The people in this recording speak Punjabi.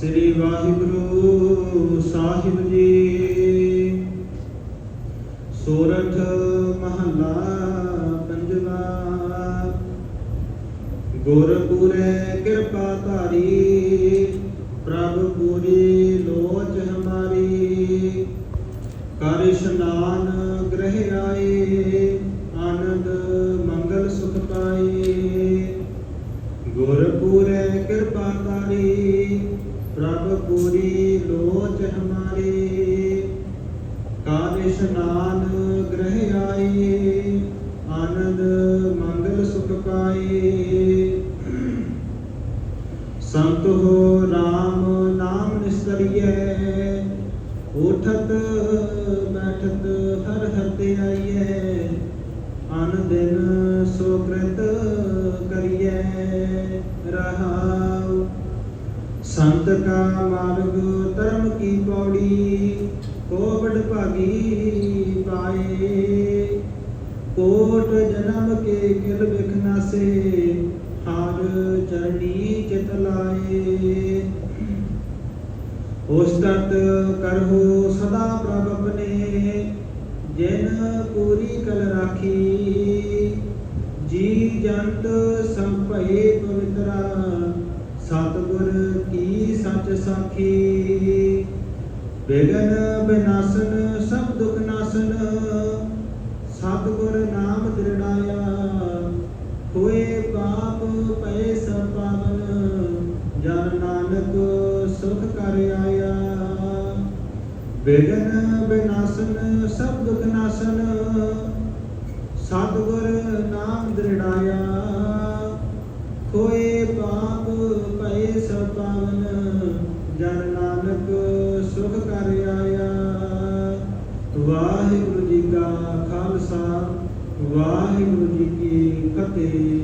ਸ੍ਰੀ ਵਾਹਿਗੁਰੂ ਸਾਹਿਬ ਜੀ। ਸੋਰਠ ਮਹੱਲਾ ਪੰਜਵਾ। ਗੁਰਪੁਰੇ ਕਿਰਪਾ ਧਾਰੀ, ਪ੍ਰਭ ਪੂਰੀ ਲੋਚ ਹਮਾਰੀ। ਕਰ ਇਸ਼ਨਾਨ ਗ੍ਰਹਿ ਆਏ ਆਨੰਦ ਮੰਗਲ ਸੁਖ ਪਾਏ। ਗੁਰਪੁਰੇ ਕਿਰਪਾ ਤਾਰੀ ਪ੍ਰਭ ਪੂਰੀ ਲੋਚ ਹਮਾਰੀ ਕਾਲ ਇਸ਼ਨਾਨ ਗ੍ਰਹਿ ਆਏ, ਆਨੰਦ ਮੰਗਲ ਸੁਖ ਪਾਏ। ਸੰਤ ਹੋ RAM ਨਾਮ ਨਿਸਤਰੀਏ ਉਠਤ ਬੈਠਤ ਹਰ ਹਰ ਤੇ ਆਈਏ ਅਨ ਦਿਨ ਸੁਕ੍ਰਿਤ ਕਰੀਏ ਰਹਾਉ ਸੰਤ ਕਾ ਮਾਰਗ ਧਰਮ ਕੀ ਪੌੜੀ, ਕੋਵਡ ਭਾਗੀ ਪਾਏ। ਕੋਟ ਜਨਮ ਕੇ ਕਿਲ ਬਿਖਨਾਸੇ ਹਾਰ ਚਰਣੀ ਚਿਤ ਲਾਏ। ਉਸਤਤ ਕਰਹੁ ਸਦਾ ਪ੍ਰਭ ਆਪਣੇ, ਜਿਨ ਪੂਰੀ ਕਲ ਰਾਖੀ। ਜੀ ਜੰਤ ਸੰਭਏ ਪਵਿੱਤਰਾ। ਸਾਖੀ। ਬਿਗਨ ਬਿਨਾਸਨ, ਸਭ ਦੁਖ ਨਾਸਨ। ਸਤਿਗੁਰ ਨਾਮ ਦ੍ਰਿੜਾਇਆ। ਹੋਏ ਪਾਪ, ਪਏ ਸਭ ਪਾਵਨ। ਜਨ ਨਾਨਕ ਸੁਖ ਕਰ ਆਇਆ। ਬਿਗਨ ਬਿਨਾਸਨ, ਸਭ ਦੁਖ ਨਾਸਨ। ਸਤਿਗੁਰ ਨਾਮ ਦ੍ਰਿੜਾਇਆ। ਨਾਨਕ ਸੁਖ ਕਰ ਆਇਆ। ਵਾਹਿਗੁਰੂ ਜੀ ਕਾ ਖਾਲਸਾ ਵਾਹਿਗੁਰੂ ਜੀ ਕੀ ਫਤਿਹ।